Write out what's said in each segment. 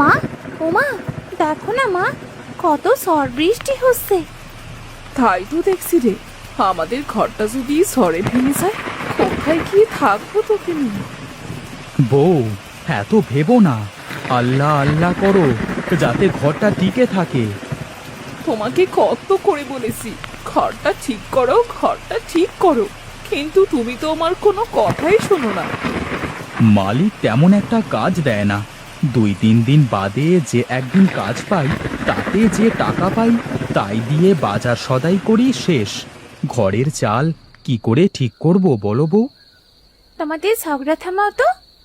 মা ওমা দেখো না মা কত ঝড় বৃষ্টি হচ্ছে। তাই তো দেখছি রে আমাদের ঘরটা যদি সরে ভেঙে যায় কোথায় গিয়ে থাকব তোকে নিয়ে? বউ এত ভেবো না আল্লাহ আল্লাহ করো যাতে ঘরটা টিকে থাকে। তোমাকে কত করে বলেছি ঘরটা ঠিক করো ঘরটা ঠিক করো কিন্তু তুমি তো আমার কোনো কথাই শোনো না। মালিক তেমন একটা কাজ দেয় না। দুই তিন দিন বাদে যে একদিন কাজ পাই তাতে যে টাকা পাই তাই দিয়ে বাজার সদাই করি শেষ। ঘরের চাল কি করে ঠিক করব বলো বউ? তোমাদের ঝগড়া থামাও তো।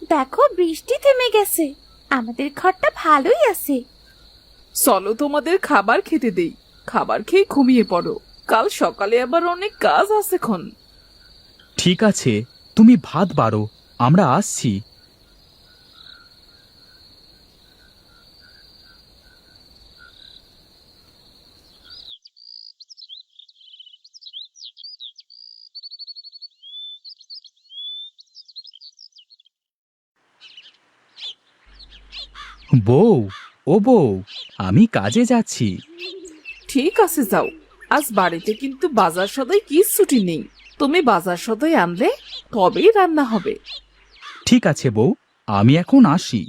দেখো বৃষ্টি থেমে গেছে। আমাদের ঘরটা ভালোই আছে। চলো তোমাদের খাবার খেতে দেই। খাবার খেয়ে ঘুমিয়ে পড়ো। কাল সকালে আবার অনেক কাজ আছে খন। ঠিক আছে তুমি ভাত বাড়ো আমরা আসছি। বউ ও বউ আমি কাজে যাচ্ছি। ঠিক আছে যাও। আজ বাড়িতে কিন্তু বাজার সদাই কি ছুটি নেই। তুমি বাজার সদাই আনলে তবেই রান্না হবে। ঠিক আছে বউ আমি এখন আসি।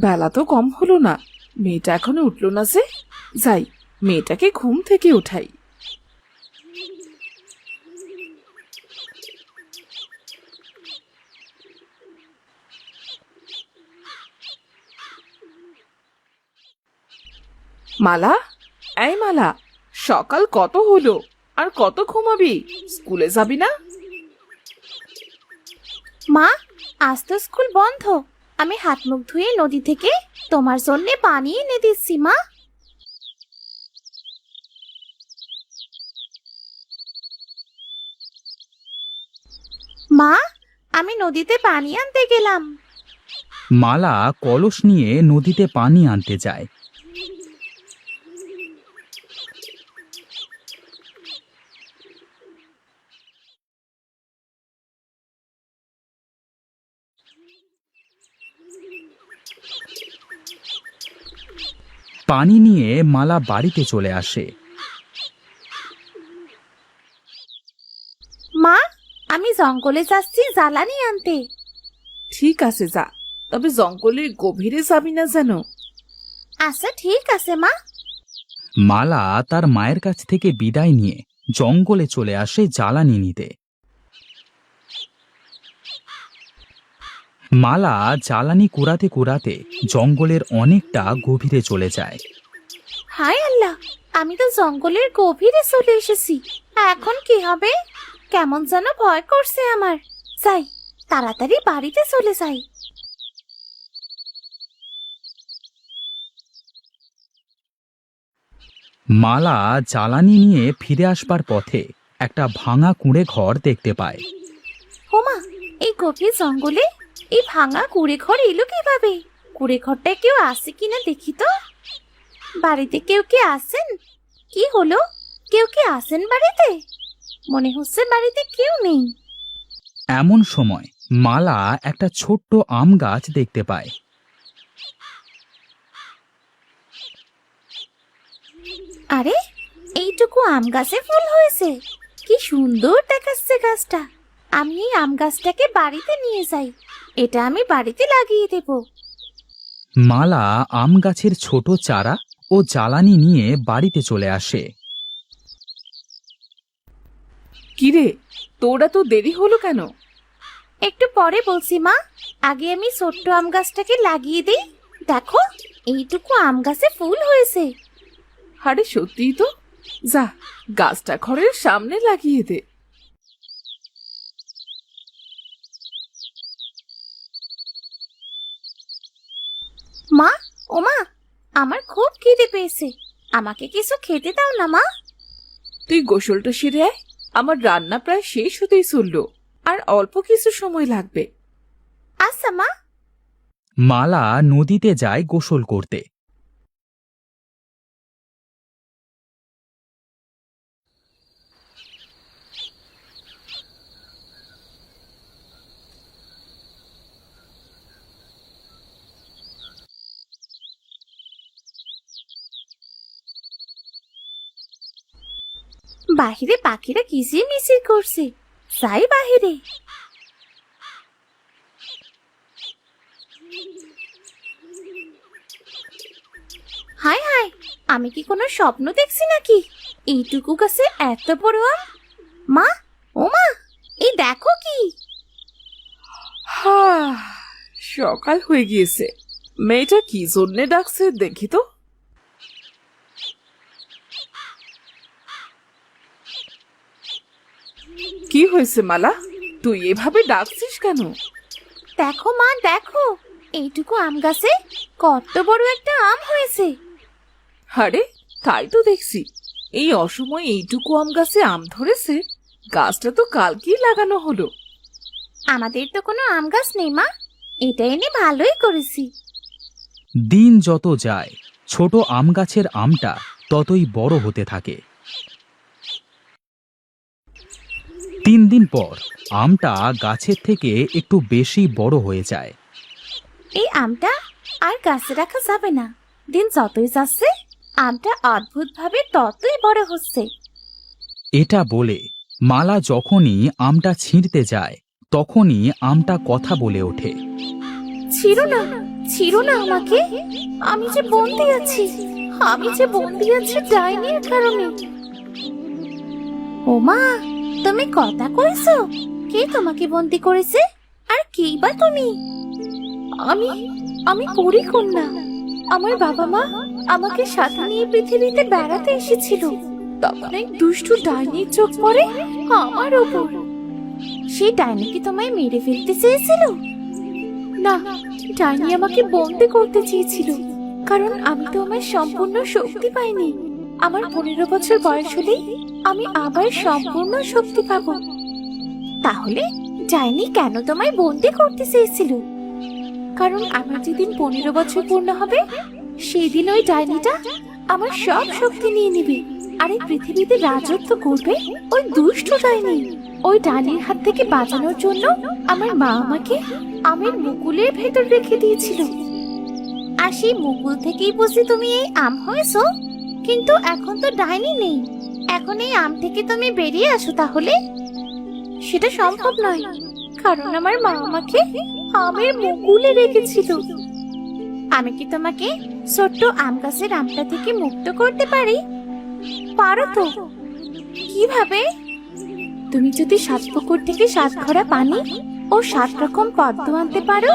বেলা তো কম হলো না। মেয়েটা এখনও উঠল না যে। যাই মেয়েটাকে ঘুম থেকে উঠাই। মালা? এই মালা সকাল কত হলো? আর কত ঘুমাবি? স্কুলে যাবি না? মা আজ তো স্কুল বন্ধ। আমি হাত মুখ ধুয়ে নদী থেকে তোমার জন্য পানি এনে দিচ্ছি মা। মা আমি নদীতে পানি আনতে গেলাম। মালা কলস নিয়ে নদীতে পানি আনতে যায়। পানি নিয়ে মালা বাড়িতে চলে আসে। মা আমি জঙ্গলে যাচ্ছি জ্বালানি আনতে। ঠিক আছে যা তবে জঙ্গলের গভীরে যাবি না যেন। আচ্ছা ঠিক আছে মা। মালা তার মায়ের কাছ থেকে বিদায় নিয়ে জঙ্গলে চলে আসে জ্বালানি নিতে। মালা জ্বালানি কুড়াতে কুড়াতে জঙ্গলের অনেকটা গভীরে চলে যায়। হায় আল্লাহ আমি তো জঙ্গলের গভীরে চলে এসেছি। এখন কি হবে? কেমন যেন ভয় করছে আমার। যাই তাড়াতাড়ি বাড়িতে চলে যাই। মালা জ্বালানি নিয়ে ফিরে আসবার পথে একটা ভাঙা কুঁড়ে ঘর দেখতে পায়। হোমা এই গভীর জঙ্গলে এই ভাঙা কুড়ে ঘর এলো কীভাবে? কুড়ে ঘরটায় কেউ আসে কিনা দেখি তো। বাড়িতে কেউ কি আসেন? কি হলো? কেউ কি আসেন বাড়িতে? মনে হচ্ছে বাড়িতে কেউ নেই। এমন সময় মালা একটা ছোট্ট আম গাছ দেখতে পায়। আরে এইটুকু আম গাছে ফুল হয়েছে। কি সুন্দর দেখাচ্ছে গাছটা। আমি এই আম গাছটাকে বাড়িতে নিয়ে যাই। এটা আমি বাড়িতে লাগিয়ে দেব। মালা আম গাছের ছোট চারা ও জ্বালানি নিয়ে বাড়িতে চলে আসে। কিরে তোরা তো দেরি হলো কেন? একটু পরে বলছি মা। আগে আমি ছোট্ট আম গাছটাকে লাগিয়ে দিই। দেখো এইটুকু আম গাছে ফুল হয়েছে। আরে সত্যিই তো। যা গাছটা ঘরের সামনে লাগিয়ে দে। মা ওমা আমার খুব খিদে পেয়েছে। আমাকে কিছু খেতে দাও না মা। তুই গোসলটা সেরে আয়। আমার রান্না প্রায় শেষ হতেই চলল। আর অল্প কিছু সময় লাগবে। আচ্ছা মা। মালা নদীতে যায় গোসল করতে। বাহিরে পাখিরা কিচির মিচির করছে? যাই বাহিরে। হায় হায়, আমি কি কোনো স্বপ্ন দেখছি নাকি? এইটুকু গাছে এত বড় আম? মা, ও মা এই দেখো কি। হা সকাল হয়ে গিয়েছে। মেয়েটা কি জন্যে ডাকছে দেখি তো। কি হয়েছে মালা? তুই এভাবে ডাকছিস কেন? দেখো মা দেখো। এইটুকু আম গাছে কত বড় একটা আম হয়েছে। আরে তাই তো দেখছি। এই অসময়ে এইটুকু আম গাছে আম ধরেছে। গাছটা তো কালকেই লাগানো হলো। আমাদের তো কোনো আম গাছ নেই মা। এটা এনে ভালোই করেছি। দিন যত যায় ছোট আম গাছের আমটা ততই বড় হতে থাকে। তিন দিন পর আমটা গাছের থেকে একটু বেশি বড় হয়ে যায়। এই আমটা আর গাছে রাখা যাবে না। দিন যতই যাচ্ছে আমটা অদ্ভুতভাবে ততই বড় হচ্ছে। এটা বলে মালা যখনই আমটা ছিঁড়তে যায় তখনই আমটা কথা বলে ওঠে। ছিড়ো না ছিড়ো না আমাকে। আমি যে বন্দি আছি আমি যে বন্দি আছি ডাইনির কারণে ও মা তুমি কথা কইছো? কে তোমাকে বন্দি করেছে? আর কেই বা তুমি? আমি আমি পরি কন্যা। আমার বাবা মা আমাকে সাথে নিয়ে পৃথিবীতে বেড়াতে এসেছিল। তখন এক দুষ্টু ডাইনির চোখ পড়ে আমার ওপর। সেই ডাইনি কি তোমায় মেরে ফেলতে চেয়েছিল? না, ডাইনি আমাকে বন্দি করতে চেয়েছিল, কারণ আমি তো আমার সম্পূর্ণ শক্তি পাইনি। আমার পনেরো বছর বয়স হলেই আমি আবার সম্পূর্ণ শক্তি পাবো। তাহলে ডাইনি কেন তোমায় বন্দি করতে চেয়েছিল? কারণ আমার যেদিন পনেরো বছর পূর্ণ হবে, সেদিন ওই ডাইনিটা আমার সব শক্তি নিয়ে নিবে। আর এই পৃথিবীতে রাজত্ব করবে ওই দুষ্ট ডাইনি ওই ডাইনির হাত থেকে বাঁচানোর জন্য আমার মা আমাকে আমের মুকুলের ভেতর রেখে দিয়েছিল। আর সেই মুকুল থেকেই বুঝি তুমি এই আম হয়েছো? কিন্তু এখন তো ডাইনি নেই। এখন এই আম থেকে তুমি বেরিয়ে আসো তাহলে। সেটা সম্ভব নয়, কারণ আমার মা আমাকে আমের মুকুলে রেখেছিল। আমি কি তোমাকে ছোট্ট আম গাছের আমটা থেকে মুক্ত করতে পারি? পারো তো। কীভাবে? তুমি যদি সাত পুকুর থেকে সাত খরা পানি ও সাত রকম পদ্ম আনতে পারো,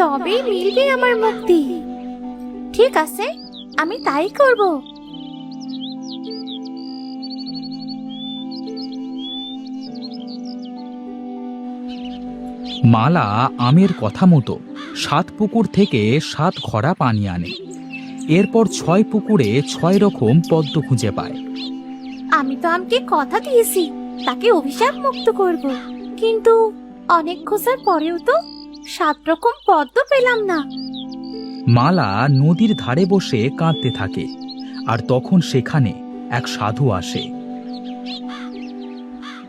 তবেই মিলবে আমার মুক্তি। ঠিক আছে, আমি তাই করব। মালা আমের কথা মতো সাত পুকুর থেকে সাত খরা পানি আনে। এরপর ছয় পুকুরে ছয় রকম পদ্ম খুঁজে পায়। আমি তো আমকে কথা দিয়েছি তাকে অভিশাপ মুক্ত করব। কিন্তু অনেক খোঁজার পরেও তো সাত রকম পদ্ম পেলাম না। মালা নদীর ধারে বসে কাঁদতে থাকে আর তখন সেখানে এক সাধু আসে।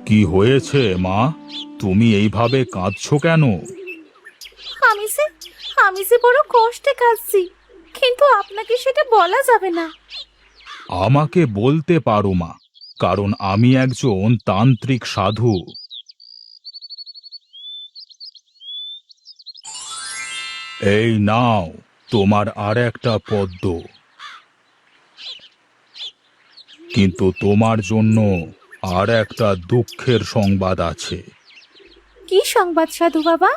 কি হয়েছে মা? তুমি এইভাবে কাঁদছো কেন? আমি যে আমি যে বড় কষ্টে কাঁদছি কিন্তু আপনাকে সেটা বলা যাবে না। আমাকে বলতে পারো মা কারণ আমি একজন তান্ত্রিক সাধু। এই নাও তোমার আর একটা পদ্ম। কিন্তু তোমার জন্য আর একটা দুঃখের সংবাদ আছে। কি সংবাদ সাধু বাবা?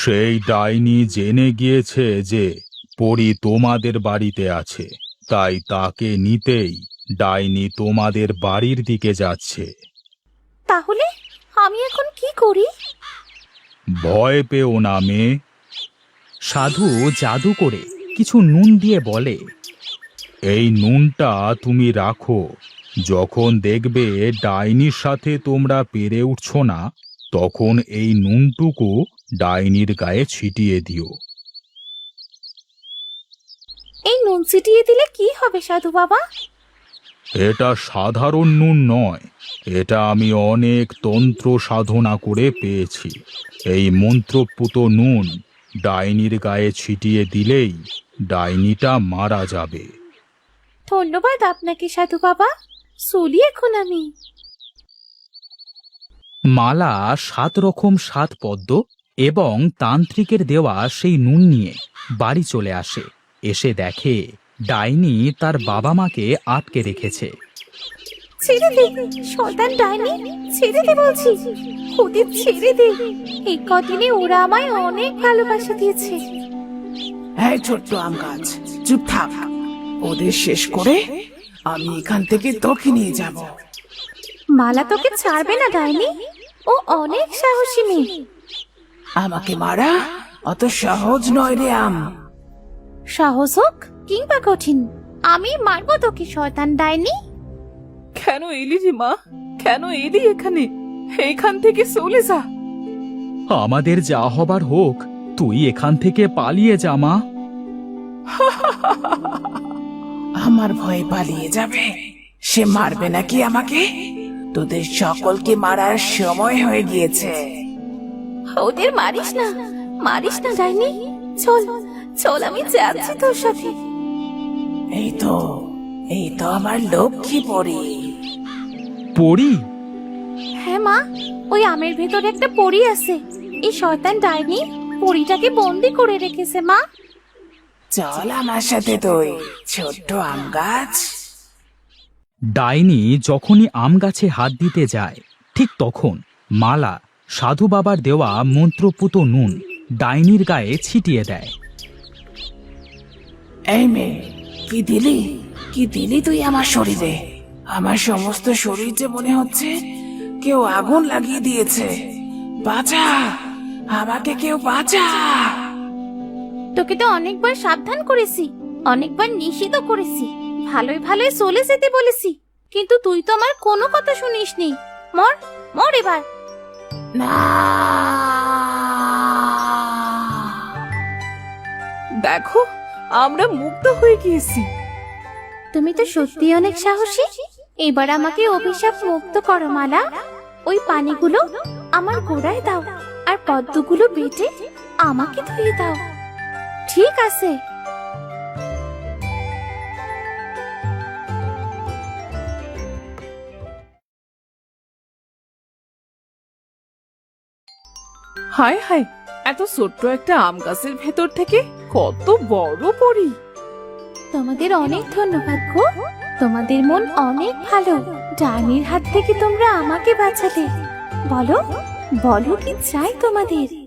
সেই ডাইনি জেনে গিয়েছে যে পরি তোমাদের বাড়িতে আছে তাই তাকে নিতেই ডাইনি তোমাদের বাড়ির দিকে যাচ্ছে। তাহলে আমি এখন কি করি? ভয় পেও না মেয়ে। সাধু জাদু করে কিছু নুন দিয়ে বলে এই নুনটা তুমি রাখো। যখন দেখবে ডাইনির সাথে তোমরা পেরে উঠছো না তখন এই নুনটুকু ডাইনির গায়ে ছিটিয়ে দিও। এই নুন ছিটিয়ে দিলে কি হবে সাধু বাবা? এটা সাধারণ নুন নয়। এটা আমি অনেক তন্ত্র সাধনা করে পেয়েছি। এই মন্ত্রপুত নুন ডাইনির গায়ে ছিটিয়ে দিলেই ডাইনিটা মারা যাবে। ধন্যবাদ আপনাকে সাধু বাবা। চলি এখন আমি। মালা সাত রকম সাত পদ্ম এবং তান্ত্রিকের দেওয়া সেই নুন নিয়ে বাড়ি চলে আসে। এসে দেখে ডাইনি তার বাবা মাকে আটকে রেখেছে। ছেড়ে দে শয়তান ডাইনি ছেড়ে দে বলছি। ওদের ছেড়ে দে। এই কদিনে ওরা আমায় অনেক ভালোবাসা দিয়েছে। হ্যাঁ ছোট্ট আম গাছ চুপ থাক। ওদের শেষ করে আমি এখান থেকে তোকে নিয়ে যাব। মালা তোকে ছাড়বে না ডাইনি? ও অনেক সাহসী মেয়ে। আমাকে মারা অত সহজ নয় রে আম। সাহস হোক কিংবা কঠিন আমি মারবো তোকে শয়তান ডাইনি। কেন এলি রে মা? কেন এলি এখানে? এখান থেকে চলে যা। আমাদের যা হবার হোক তুই এখান থেকে পালিয়ে যা মা। আমার ভয়ে পালিয়ে যাবে। সে মারবে নাকি আমাকে? তোদের সকলকে মারার সময় হয়ে গিয়েছে। ওদের মারিস না মারিস না ডাইনি। চল চল আমি যাচ্ছি তোর সাথে। এই তো এই তো আমার লক্ষ্মী পরি। পড়ি হ্যাঁ মা ওই আমের ভেতরে একটা পরি আছে। এই শয়তান ডাইনি পরীটাকে বন্দি করে রেখেছে মা। চল আমার সাথে তুই ছোট্ট আম গাছ। ডাইনি যখনই আম গাছে হাত দিতে যায় ঠিক তখন মালা সাধু বাবার দেওয়া মন্ত্রপুত নুন ডাইনির গায়ে ছিটিয়ে দেয়। এই মেয়ে কি দিলি? কি দিলি তুই আমার শরীরে? আমার সমস্ত শরীর যে মনে হচ্ছে কেউ আগুন লাগিয়ে দিয়েছে। বাঁচা! আমাকে কেউ বাঁচা! তোকে তো অনেকবার সাবধান করেছি অনেকবার নিষিদ্ধ করেছি। ভালোই ভালোই চলে যেতে বলেছি। কিন্তু তুই তো আমার কোনো কথা শুনিসনি। মর মর এবার। না। দেখো আমরা মুক্ত হয়ে গিয়েছি। তুমি তো সত্যি অনেক সাহসী। এবার আমাকে অভিশাপ মুক্ত করো মালা। ওই পানিগুলো আমার গোড়ায় দাও আর পদ্মগুলো বেটে আমাকে ধুয়ে দাও। ঠিক আছে। হায় হায় এত ছোট্ট একটা আম গাছের ভেতর থেকে কত বড় পড়ি তোমাদের অনেক ধন্যবাদ গো। তোমাদের মন অনেক ভালো। ডাইনির হাত থেকে তোমরা আমাকে বাঁচালে। বলো বলো কি চাই তোমাদের?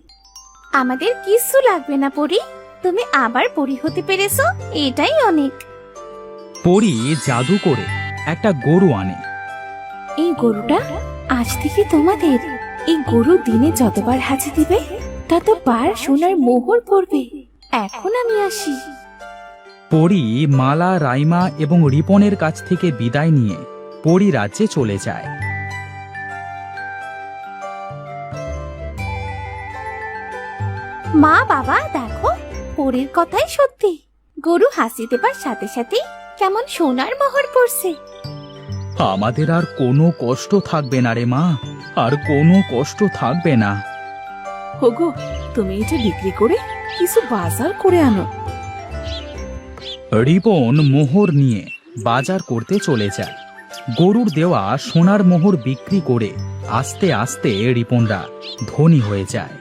আমাদের কিছু লাগবে না পরি। তুমি আবার পরি হতে পেরেছ এটাই অনেক। পরি জাদু করে একটা গরু আনে। এই গরুটা আজ থেকে তোমাদের। এই গরু দিনে যতবার হাঁচি দিবে ততবার সোনার মোহর পড়বে এখন আমি আসি। পরি মালা রাইমা এবং রিপনের কাছ থেকে বিদায় নিয়ে পরি রাজ্যে চলে যায়। মা বাবা দেখো পরের কথাই সত্যি। গরু হাসি দেবার সাথে সাথে কেমন সোনার মোহর পড়ছে আমাদের আর কোনো কষ্ট থাকবে না রে মা। আর কোনো কষ্ট থাকবে না। হোগো তুমি এটা বিক্রি করে কিছু বাজার করে আনো। রিবন মোহর নিয়ে বাজার করতে চলে যায়। গরুর দেওয়া সোনার মোহর বিক্রি করে আস্তে আস্তে রিপনরা ধনী হয়ে যায়।